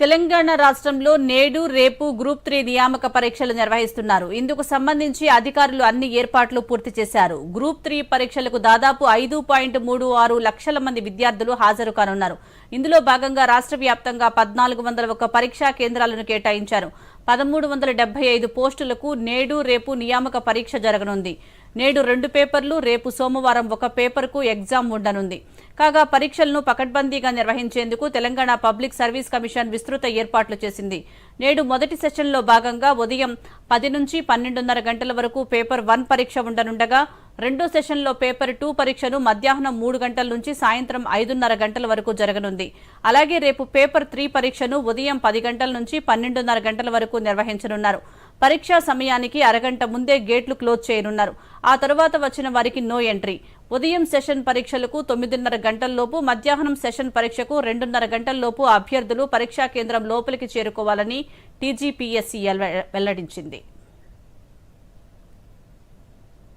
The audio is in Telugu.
తెలంగాణ రాష్ట్రంలో నేడు రేపు గ్రూప్ త్రీ నియామక పరీక్షలు నిర్వహిస్తున్నారు. ఇందుకు సంబంధించి అధికారులు అన్ని ఏర్పాట్లు పూర్తి చేశారు. గ్రూప్ త్రీ పరీక్షలకు దాదాపు ఐదు పాయింట్ మూడు ఆరు లక్షల మంది విద్యార్థులు హాజరు కానున్నారు. ఇందులో భాగంగా రాష్ట్ర వ్యాప్తంగా పద్నాలుగు వందల ఒక పరీక్షా కేంద్రాలను కేటాయించారు. పదమూడు వందల డెబ్బై ఐదు పోస్టులకు నేడు రేపు నియామక పరీక్ష జరగనుంది. నేడు రెండు పేపర్లు రేపు సోమవారం ఒక పేపర్కు ఎగ్జామ్ ఉండనుంది. కాగా పరీక్షలను పకడ్బందీగా నిర్వహించేందుకు తెలంగాణ పబ్లిక్ సర్వీస్ కమిషన్ విస్తృత ఏర్పాట్లు చేసింది. నేడు మొదటి సెషన్లో భాగంగా ఉదయం పది నుంచి పన్నెండున్నర గంటల వరకు పేపర్ వన్ పరీక్ష ఉండనుండగా రెండో సెషన్లో పేపర్ టూ పరీక్షను మధ్యాహ్నం మూడు గంటల నుంచి సాయంత్రం ఐదున్నర గంటల వరకు జరగనుంది. అలాగే రేపు పేపర్ త్రీ పరీక్షను ఉదయం పది గంటల నుంచి పన్నెండున్నర గంటల వరకు నిర్వహించనున్నారు. పరీక్షా సమయానికి అరగంట ముందే గేట్లు క్లోజ్ చేయనున్నారు. ఆ తరువాత వచ్చిన వారికి నో ఎంట్రీ. ఉదయం సెషన్ పరీక్షలకు తొమ్మిదిన్నర గంటల్లోపు మధ్యాహ్నం సెషన్ పరీక్షకు రెండున్నర గంటల్లోపు అభ్యర్థులు పరీక్షా కేంద్రం లోపలికి చేరుకోవాలని టీజీపీఎస్సీ వెల్లడించింది.